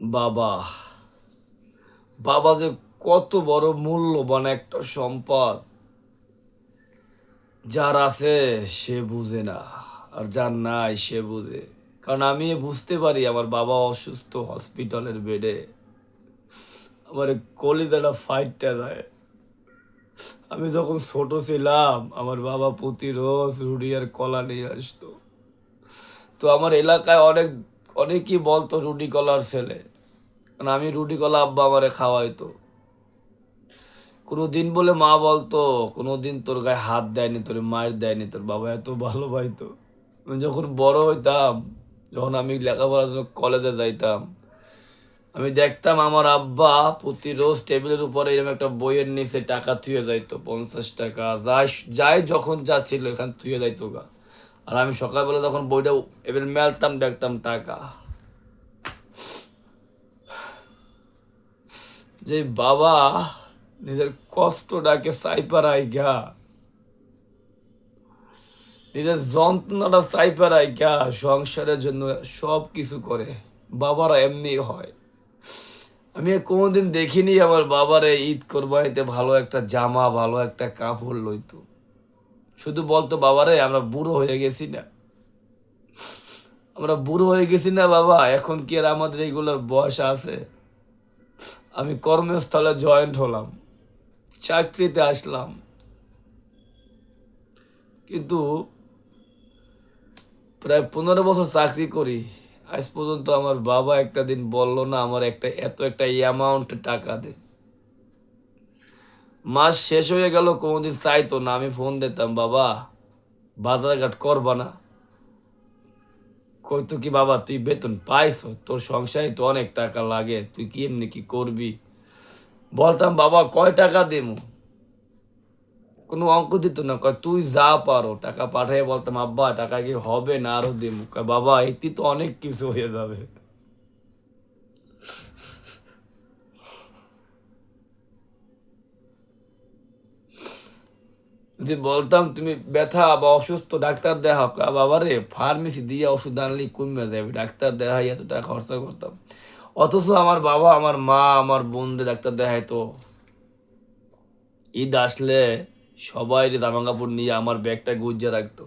বাবা। বাবা যে কত বড় মূল্যবান একটা সম্পদ। যার আছে সে বুঝে না, আর যার নাই সে বুঝে। কারণ আমি বুঝতে পারি আমার বাবা অসুস্থ হসপিটালের বেডে। আমার কলিজাটা ফাইটটা দেয়। আমি যখন ছোট ছিলাম, আমার বাবা প্রতি রোজ রুটি কলা নিয়ে আসতো। তো আমার এলাকায় অনেক অনেকেই বলতো রুটি কলার ছেলে। কারণ আমি রুটি কলা আব্বা আমারে খাওয়াইতো। কোনো দিন বলে মা বলতো কোনো দিন তোর গায়ে হাত দেয়নি, তোর মায়ের দেয়নি, তোর বাবা এত ভালো পাইতো। যখন বড় হইতাম, যখন আমি লেখাপড়ার জন্য কলেজে যাইতাম, আমি দেখতাম আমার আব্বা প্রতি রোজ টেবিলের উপরে এরকম একটা বইয়ের নিচে টাকা থুয়ে যাইতো, পঞ্চাশ টাকা, যাই যাই যখন যা ছিল এখান থুয়ে যাইতো গা। আর আমি সকালবেলা তখন বইটা এবার মেলতাম, দেখতাম টাকা। যে বাবা, নিজের কষ্টটাকে সাইপার আইগা। নিজের যন্ত্রণাটা সাইপার আইগা, সংসারের জন্য সব কিছু করে। বাবারা এমনি হয়। আমি কোনোদিন দেখিনি আমার বাবারে ঈদ কোরবানিতে ভালো একটা জামা, ভালো একটা কাপড় লইতো। শুধু বলতো, বাবারে, আমরা বুড়ো হয়ে গেছি না। আমরা বুড়ো হয়ে গেছি না, বাবা। এখন কি আর আমাদের এইগুলোর বয়স আছে? আমি কর্মস্থলে জয়েন্ট হলাম। চাকরিতে আসলাম। কিন্তু প্রায় পনেরো বছর চাকরি করি। আজ পর্যন্ত আমার বাবা একটা দিন বলল, না, আমার একটা, এত একটা অ্যামাউন্ট টাকা দে। মাস শেষ হয়ে গেল, কোনোদিন চাইতো না। আমি ফোন দিতাম, বাবা, বাজারঘাট করবা না। কইতো কি বাবা, তুই বেতন পাইস তোর সংসারে তো অনেক টাকা লাগে, তুই কি এমনি কি করবি? বলতাম, বাবা, কয় টাকা দেবো কোনো অঙ্ক দিত না, কয়, তুই যা পারো। টাকা পাঠাই বলতাম, আব্বা, টাকা কি হবে না আরও দেবো বাবা এটি তো অনেক কিছু হয়ে যাবে। যদি বলতাম তুমি ব্যথা বা অসুস্থ, ডাক্তার দেখা বাবা রে ফার্মেসি দিয়ে ওষুধ আনলেই কমে যাবে, ডাক্তার দেখাই এত টাকা খরচা করতাম। অথচ আমার বাবা, আমার মা, আমার বোনদের ডাক্তার দেখাইতো। ঈদ আসলে সবাই জামা কাপড় নিয়ে আমার ব্যাগটা গুজিয়ে রাখতো।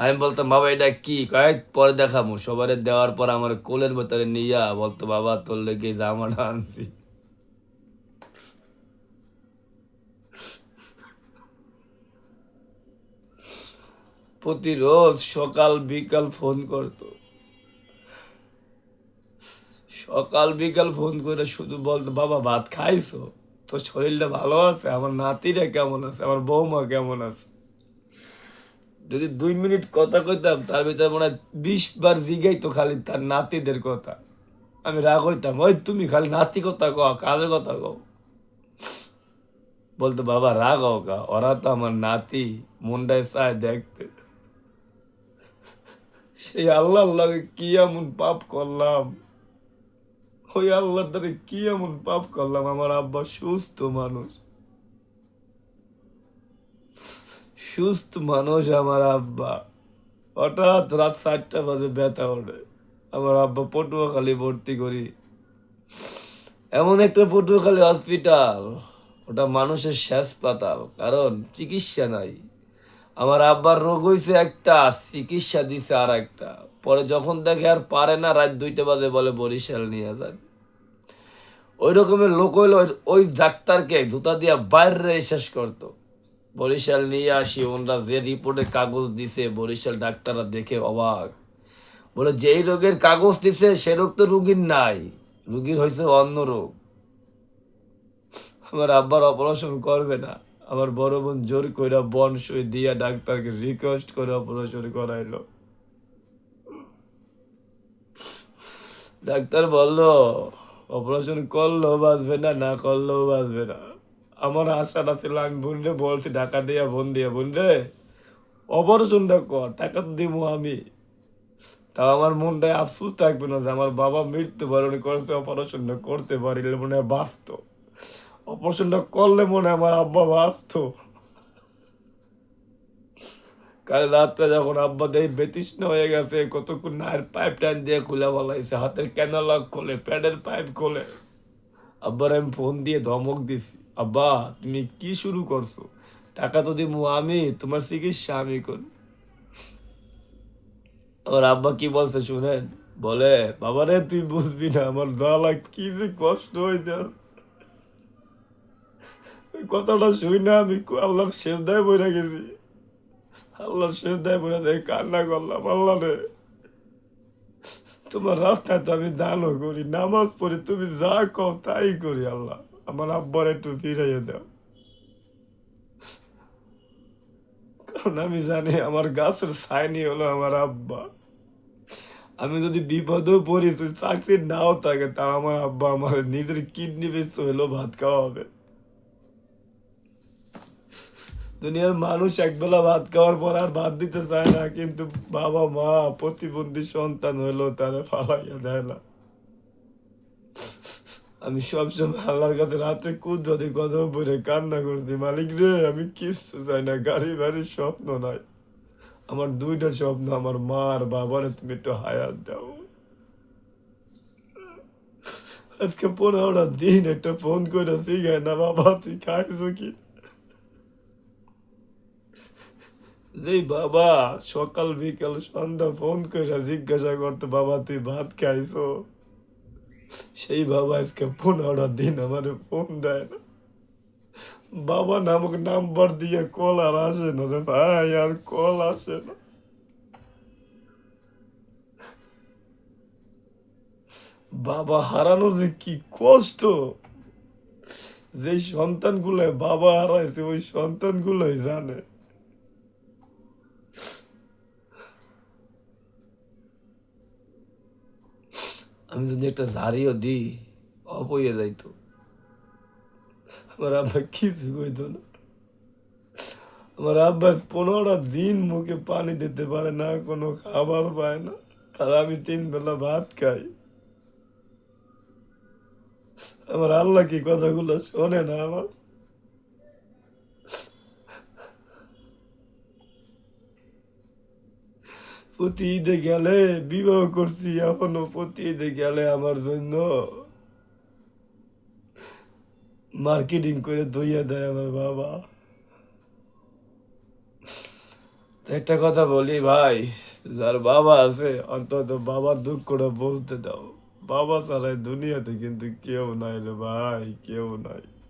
আমি বলতাম, বাবা, এটা কি? কয়েক পরে দেখাবো। সবারে দেওয়ার পর আমার কোলের ভেতরে নিয়ে বলতো, বাবা, তোর লেগে জামাটা আনছি। প্রতি রোজ সকাল বিকাল ফোন করতো। সকাল বিকাল ফোন করে শুধু বলতো, বাবা, ভাত খাইছো? তোর শরীরটা ভালো আছে? আমার নাতিরা কেমন আছে? আমার বৌমা কেমন আছে? যদি দুই মিনিট কথা কইতাম, তার ভিতরে মনে হয় বিশ বার জিগাইতো খালি তার নাতিদের কথা। আমি রাগ হইতাম, ওই তুমি খালি নাতি কথা কও কাজের কথা কও? বলতো, বাবা, রাগ হও কা ওরা তো আমার নাতি মনটায় চায় দেখতে। সেই আল্লাহর লাগে কি এমন পাপ করলাম? ওই আল্লাহর দ্বারে কি এমন পাপ করলাম? আমার আব্বা সুস্থ মানুষ। সুস্থ মানুষ আমার আব্বা। হঠাৎ রাত চারটা বাজে ব্যথা ওঠে। আমার আব্বা পটুয়াখালী ভর্তি করি। এমন একটা পটুয়াখালী হসপিটাল ওটা মানুষের শেষ পাতাল, কারণ চিকিৎসা নাই। আমার আব্বার রোগ হয়েছে একটা, চিকিৎসা দিছে আর একটা পরে যখন দেখে আর পারে না, রাত দুইটা বাজে বলে বরিশাল নিয়ে যান ওই রকমের লোক হইল ওই- ডাক্তারকে জুতা দিয়া বাইরে শেষ করতো। বরিশাল নিয়ে আসি, ওনরা যে রিপোর্টে কাগজ দিছে, বরিশাল ডাক্তাররা দেখে অবাক। বলে, যেই রোগের কাগজ দিছে, সে রোগ তো রুগীর নাই। রুগীর হয়েছে অন্য রোগ। আমার আব্বার অপারেশন করবে না। আমার বড় বোন জোর কইরা বন সই দিয়া ডাক্তারকে রিকোয়েস্ট করে অপারেশন করাইলো। ডাক্তার বলল অপারেশন করলেও বাঁচবে না না করলেও বাঁচবে না। আমার আশাটা ছিল আমি বোনরে বলছি, টাকা দিয়া, বোন দিয়া, বোন রে অপারেশনটা কর, টাকা তো দিব আমি। তাও আমার মনটায় আফসোস থাকবে না যে আমার বাবা মৃত্যুবরণ করেছে অপারেশনটা করতে পারিলে মনে হয় বাঁচত। অপারেশনটা করলে মনে হয় আমার আব্বা বাঁচত। কাল রাত্রে যখন আব্বা দেই বেতৃষ্ণ হয়ে গেছে, কতক্ষণ নায়ের পাইপ টাইন দিয়ে খুলে বলাইছে, হাতের ক্যানালক খোলে, প্যাডের পাইপ খোলে। আব্বার আমি ফোন দিয়ে ধমক দিছি, আব্বা, তুমি কি শুরু করছ? টাকা তো দিব আমি, তোমার চিকিৎসা আমি করি। আমার আব্বা কি বলছে শুনেন? বলে, বাবারে, তুই বুঝবি না, আমার দালা কি যে কষ্ট হইতে ওই কথাটা শুই না, আমি আল্লাহর শেষ দায় গেছি। আল্লাহর শেষ দায় কান্না করলাম, আল্লাহ রে। তোমার রাস্তায় তো আমি দানও করি, নামাজ পড়ি, তুমি যা কও তাই করি, আল্লাহ। আমার আব্বার একটু ফিরাইয়ে দাও। কারণ আমি জানি আমার গাছের সাইনি হলো আমার আব্বা। আমি যদি বিপদেও পড়ি চাকরি নাও থাকে তা আমার আব্বা আমার নিজের কিডনি বেচতে হলেও ভাত খাওয়া হবে দুনিয়ার মানুষ একবেলা ভাত খাওয়ার পর আর ভাত দিতে চায় না, কিন্তু বাবা মা, প্রতিবন্ধী সন্তান হইলেও তারা ফালাইয়া দেয় না। আমি সবসময় আল্লাহর কাছে রাত্রে কুদরতি কথা পরে কান্না করছি, মালিক রে, আমি কিচ্ছু চাই না, গাড়ি বাড়ির স্বপ্ন নাই। আমার দুইটা স্বপ্ন, আমার মা আর বাবার তুমি একটু হায়াত দাও। আজকে পনেরোটা দিন একটা ফোন করে শিখায় না, বাবা, তুই খাইছো কি যেই বাবা সকাল বিকাল সন্ধ্যা ফোন করে জিজ্ঞাসা করতো, বাবা, তুই ভাত খাইছো? সেই বাবা আজকে পনেরো দিন আমার ফোন দেয় না। বাবা নামক নাম্বার দিয়ে কল আর আসে না রে ভাই, আর কল আসে না। বাবা হারানো যে কি কষ্ট! যেই সন্তানগুলো বাবা হারাইছে, ওই সন্তানগুলোই জানে। আমি যদি একটা ঝাড়িও দিই অপইয়ে যাইতো। আমার আব্বা কিছু কইতো না। আমার আব্বা পনেরো দিন মুখে পানি দিতে পারে না, কোনো খাবার পায় না, আর আমি তিন বেলা ভাত খাই। আমার আল্লাহ কি কথাগুলো শোনে না আমার? প্রতি ঈদে গেলে, বিবাহ করছি এখনও প্রতি ঈদে গেলে আমার জন্য। মার্কেটিং করে দইয়া দেয় আমার বাবা। একটা কথা বলি ভাই, যার বাবা আছে, অন্তত বাবার দুঃখটা বুঝতে দাও। বাবা ছাড়াই দুনিয়াতে কিন্তু কেউ নাই রে ভাই, কেউ নাই।